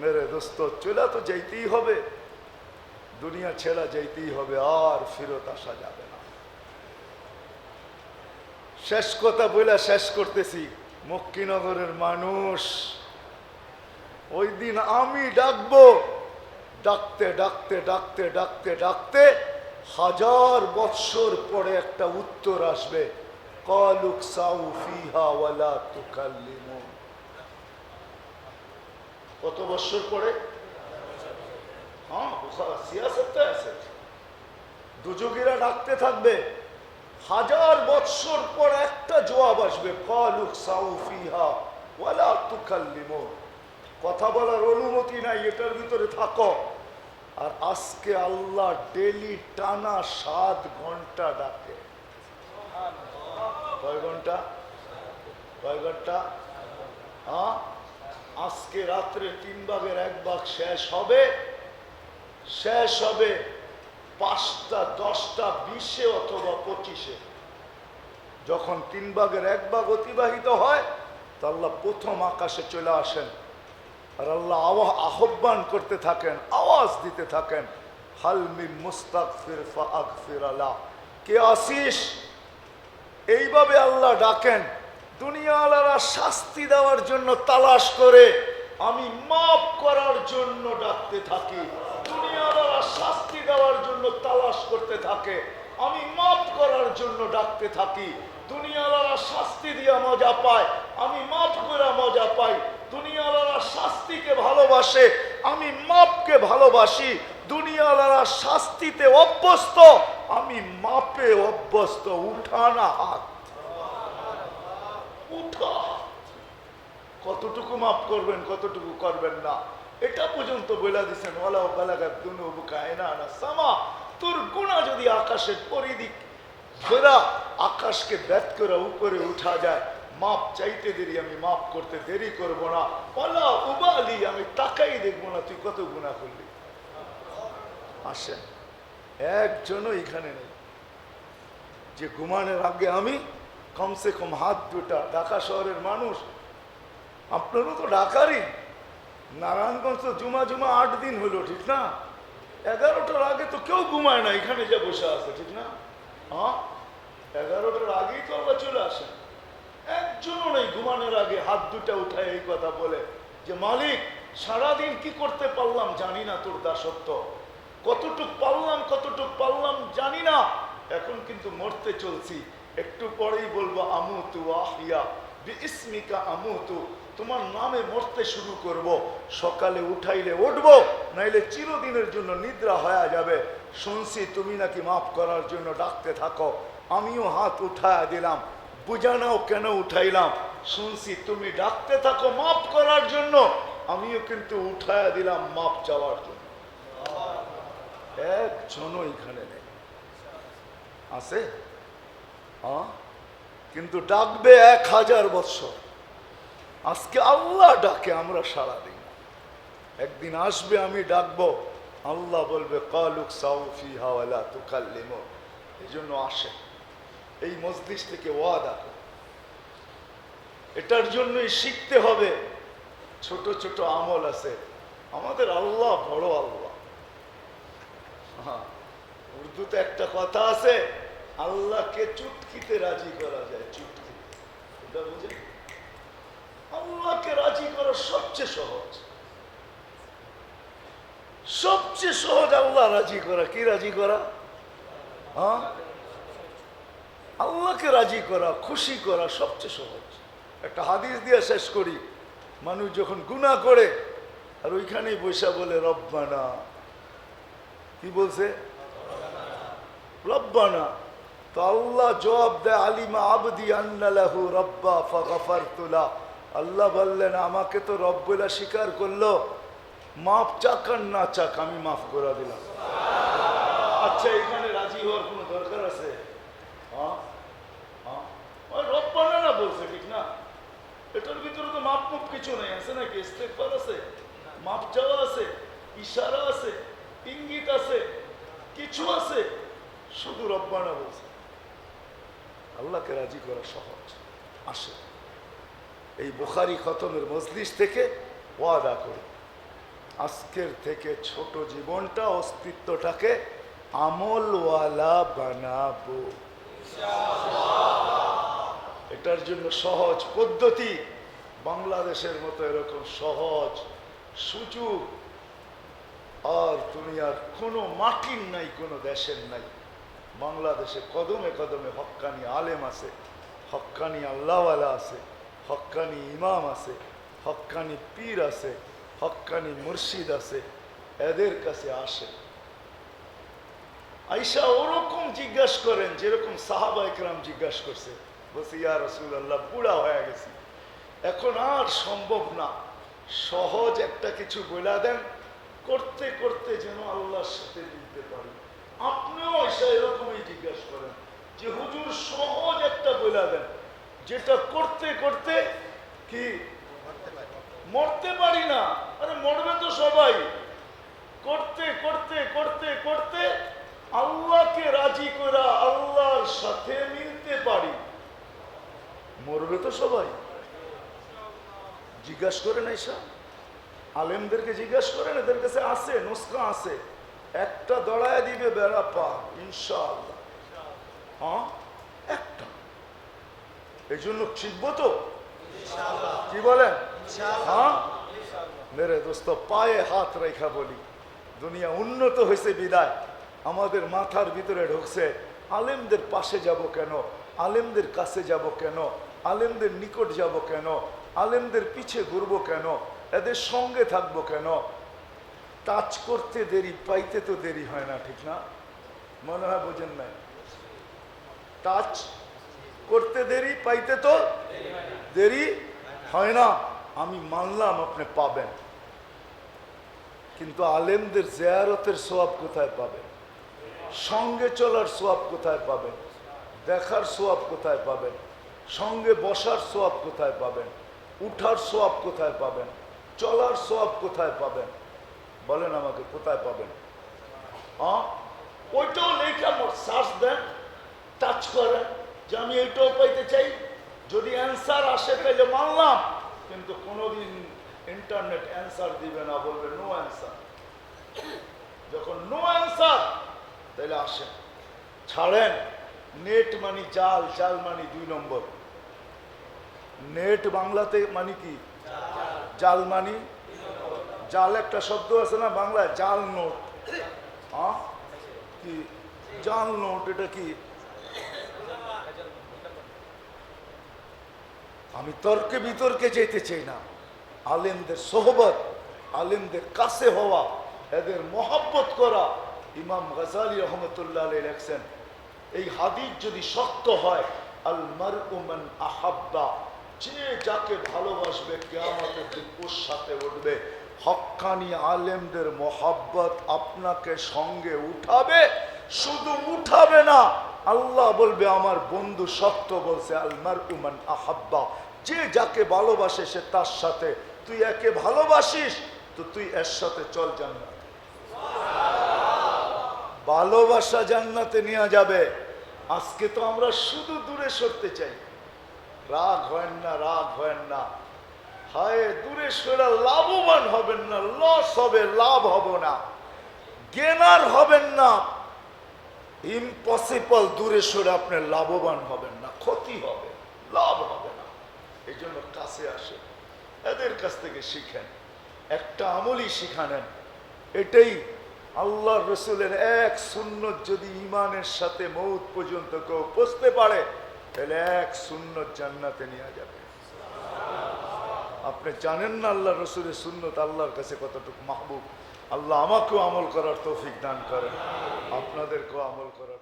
মেরে দোস্ত, চলে তো যাইতেই হবে। দুনিয়া ছেড়া যাইতেই হবে, আর ফেরত আসা যাবে না। শেষ কথা বলে শেষ করতেছি, মক্কিনগরের মানুষ। ওই দিন আমি ডাকবো, ডাকতে ডাকতে ডাকতে ডাকতে ডাকতে হাজার বৎসর পরে একটা উত্তর আসবে, কলুক সাউ ফিহা ওয়ালা তুকাল্লিমুন। কত বৎসর পরে? হ্যাঁ দুযোগীরা ডাকতে থাকবে, হাজার বৎসর পর একটা জবাব আসবে কথা বলার অনুমতি নাই, এটার ভিতরে থাকো। আর আজকে আল্লাহ ডেলি টানা সাত ঘণ্টা ডাকে। কয় ঘণ্টা? কয় ঘণ্টা? হ্যাঁ? আজকে রাত্রে তিন ভাগের এক ভাগ শেষ হবে। শেষ হবে পাঁচটা, দশটা, বিশে অথবা পঁচিশে। যখন তিন ভাগের এক ভাগ অতিবাহিত হয়, তো আল্লাহ প্রথম আকাশে চলে আসেন। আর আল্লাহ আহ্বান করতে থাকেন, আওয়াজ দিতে থাকেন হালমি মুস্তাকফির ফাগফির আল্লাহ কে আসিস? এইভাবে আল্লাহ ডাকেন। দুনিয়াওয়ালারা শাস্তি দেওয়ার জন্য তালাশ করে, আমি মাফ করার জন্য ডাকতে থাকি। দুনিয়াওয়ালারা শাস্তি দেওয়ার জন্য তালাশ করতে থাকে, আমি মাফ করার জন্য ডাকতে থাকি। দুনিয়াওয়ালারা শাস্তি দিয়ে মজা পায়, আমি মাফ করে মজা পাই। দুনিয়ালারা শাস্তিকে ভালোবাসে, আমি মাপকে ভালোবাসি। দুনিয়ালারা শাস্তিতে অভ্যস্ত, আমি মাপে অভ্যস্ত, উঠানা হাত উঠা। কতটুকু মাপ করবেন, কতটুকু করবেন না? এটা পর্যন্ত বলে দিচ্ছেন ওলাও বালাগাত দুনুবু কায়না না সামা। তোর গুণা যদি আকাশের পরিদিক ঘোরা আকাশকে ব্যাত করে উপরে উঠা যায়, মাপ চাইতে দেরি, আমি মাপ করতে দেরি করব না। ওলা উবালি, আমি তাকাই দেখব না, তুই কত গুণা করলি? আসেন, একজনও এখানে নেই। যে ঘুমানোর আগে আমি কমসে কম হাত দুটা, ঢাকা শহরের মানুষ। আপনারও তো ঢাকারই। নারায়ণগঞ্জ তো জুমা জুমা আট দিন হলো, ঠিক না? এগারোটার আগে তো কেউ ঘুমায় না, এখানে যা বসে আছে, ঠিক না? হ্যাঁ? এগারোটার আগেই তো আল্লাহ চলে আসেন। একজনও নেই ঘুমানোর আগে হাত দুটা উঠায় এই কথা বলে যে, মালিক, সারাদিন কি করতে পারলাম জানি না তোর দাসত্ব। কতটুক পারলাম কতটুক পারলাম জানি না। এখন কিন্তু মরতে চলছি। একটু পরেই বলব আমু তু আহিয়া ইসমিকা আমু তু তোমার নামে মরতে শুরু করব। সকালে উঠাইলে উঠবো, নাইলে চিরদিনের জন্য নিদ্রা হয়ে যাবে। শুনছি তুমি নাকি মাফ করার জন্য ডাকতে থাকো। আমিও হাত উঠায় দিলাম, বুঝানাও কেন উঠাইলাম? শুনছি তুমি ডাকতে থাকো মাফ করার জন্য, আমিও কিন্তু উঠায় দিলাম মাপ চাওয়ার জন্য। একজনও এখানে নেই। আছে? কিন্তু ডাকবে এক হাজার বৎসর আজকে আল্লাহ ডাকে, আমরা সারা দিন একদিন আসবে, আমি ডাকবো। আল্লাহ বলবে, কালুক সাউফি হাওয়ালা তুকাল্লিম এই জন্য আসে। এই মসজিদ থেকে ওয়াদা করে। এটার জন্যই শিখতে হবে। ছোট ছোট আমল আছে। আমাদের আল্লাহ বড় আল্লাহ। হ্যাঁ উর্দুতে একটা কথা আছে আল্লাহকে চুটকিতে রাজি করা যায়, চুটকি। এটা বুঝে আল্লাহকে রাজি করা সবচেয়ে সহজ। সবচেয়ে সহজ আল্লাহ রাজি করা। কি রাজি করা? হ্যাঁ? আল্লাহকে রাজি করা, খুশি করা সবচেয়ে সহজ। একটা হাদিস দিয়ে শেষ করি। মানুষ যখন গুণা করে, আর ওইখানেই বৈশা বলে, রব্বানা। কি বলছে? রব্বানা। আল্লাহ জবাব দেয়, আলিমা আবদি আন্নালাহু রব্বা ফগফার তুলা আল্লাহ বললেন, আমাকে তো রব স্বীকার করল। মাফ চাক আর না চাক, আমি মাফ করে দিলাম। আচ্ছা এখানে রাজি হওয়ার কোনো দরকার আছে? হ্যাঁ? হ্যাঁ? না বলছে, ঠিক না? ভিতরে তো মাপ কিছু নেই, আছে নাকি? আছে? মাপ আছে? ইশারা আছে? ইঙ্গিত আছে? কিছু আছে? শুধু রব্বানা বলছে। আল্লাহকে রাজি করা সহজ। আসে। এই বুখারি খতমের মজলিস থেকে ওয়াদা করি। আজকের থেকে ছোট জীবনটা অস্তিত্বটাকে আমলওয়ালা বানাবো। এটার জন্য সহজ পদ্ধতি। বাংলাদেশের মতো এরকম সহজ সুযোগ। আর দুনিয়ার কোনো মাটির নাই, কোনো দেশের নাই। বাংলাদেশে কদমে কদমে হক্কানি আলেম আছে, হক্কানি আল্লাহওয়ালা আছে, হক্কানি ইমাম আছে, হক্কানি পীর আছে, হক্কানি মুর্শিদ আছে, এদের কাছে আসে। আইসা ওরকম জিজ্ঞাসা করেন যেরকম সাহাবা একরাম জিজ্ঞাসা করছে ইয়া রসুল আল্লাহ বুড়া হয়ে গেছি। এখন আর সম্ভব না, সহজ একটা কিছু বইলা দেন, করতে করতে যেন আল্লাহর সাথে মিলতে পারি। আপনিও এসে এরকমই জিজ্ঞাসা করেন যে হুজুর সহজ একটা বইলা দেন যেটা করতে করতে কি? মরতে পারি না। আরে মরবে তো সবাই। করতে করতে করতে করতে আল্লাহকে রাজি করা আল্লাহর সাথে মিলতে পারি। মরবে তো সবাই। জিজ্ঞাসা করেন এইসব আলেমদেরকে জিজ্ঞাসা করেন, এদের কাছে আছে নুস্কা আছে। একটা দড়ায় দিবে বেড়া পা ইনশাআল্লাহ। হ্যাঁ? একটা। এই জন্য শিখব তো কি বলেন? হ্যাঁ? মেরে দোস্ত পায়ে হাত রেখা বলি। দুনিয়া উন্নত হয়েছে বিদায়। আমাদের মাথার ভিতরে ঢুকছে আলেমদের পাশে যাব কেন? আলেমদের কাছে যাব কেন? আলেমদের নিকট যাব কেন? আলেমদের পিছে ঘুরবো কেন? এদের সঙ্গে থাকব কেন? টাচ করতে দেরি, পাইতে তো দেরি হয় না, ঠিক না? মনে হয় বোঝেন নাই। টাচ করতে দেরি, পাইতে তো দেরি হয় না। আমি মানলাম আপনি পাবেন। কিন্তু আলেমদের জেয়ারতের সোয়াব কোথায় পাবেন? সঙ্গে চলার সোয়াব কোথায় পাবেন? দেখার সোয়াব কোথায় পাবেন? সঙ্গে বসার সোয়াব কোথায় পাবেন? উঠার সোয়াব কোথায় পাবেন? চলার সোয়াব কোথায় পাবেন? বলেন আমাকে, কোথায় পাবেন? হ্যাঁ ওইটাও লেখা মোট সার্চ দেন টাচ করেন, যে আমি এইটাও পাইতে চাই। যদি অ্যান্সার আসে তাহলে মানলাম, কিন্তু কোনোদিন ইন্টারনেট অ্যান্সার দিবে না, বলবে নো অ্যান্সার যখন নো অ্যান্সার তাহলে আসেন। ছাড়েন নেট মানি জাল জাল মানি দুই নম্বর। নেট বাংলাতে মানে কি? জাল। মানি জাল একটা শব্দ আছে না বাংলায়? জাল নোট। কি? জাল নোট, এটা কি? আমি তর্কে বিতর্কে যেতে চাই না। আলেমদের সোহবত, আলেমদের কাছে হওয়া, এদের মহাব্বত করা। ইমাম গজালি রহমতুল্লাহ আলী লেখছেন, এই হাদিস যদি শক্ত হয়, আল মারুমান আহাব্বা। যে যাকে ভালোবাসবে ওর সাথে উঠবে। হক্কানি আলেমদের মোহাব্বত আপনাকে সঙ্গে উঠাবে, শুধু উঠাবে না, আল্লাহ বলবে, আমার বন্ধু সত্য বলছে আলমার মারুমান আহাব্বা। যে যাকে ভালোবাসে সে তার সাথে। তুই একে ভালোবাসিস, তো তুই এর সাথে চল জান্নাত। ভালোবাসা জান্নাতে নেওয়া যাবে। আজকে তো আমরা শুধু দূরে সরতে চাই। রাগ হয় না, রাগ হয় না। হায়, দূরে সরে লাভবান হবেন না লস হবে, লাভ হব না। গেনার হবেন না। ইম্পসিবল দূরে সরে আপনি লাভবান হবেন না, ক্ষতি হবে, লাভ হবে না। এই জন্য কাছে আসে এদের কাছ থেকে শিখেন, একটা আমলই শিখানেন। এটাই আল্লাহ রসুলের এক সুন্নত, যদি ইমানের সাথে মৌত পর্যন্ত কেউ পৌঁছতে পারে, তাহলে এক সুন্নত জান্নাতে নিয়ে যাবে। আপনি জানেন না আল্লাহ রসুলের সুন্নত আল্লাহর কাছে কতটুকু মাহবুব? আল্লাহ আমাকেও আমল করার তৌফিক দান করেন। আপনাদেরকেও আমল করার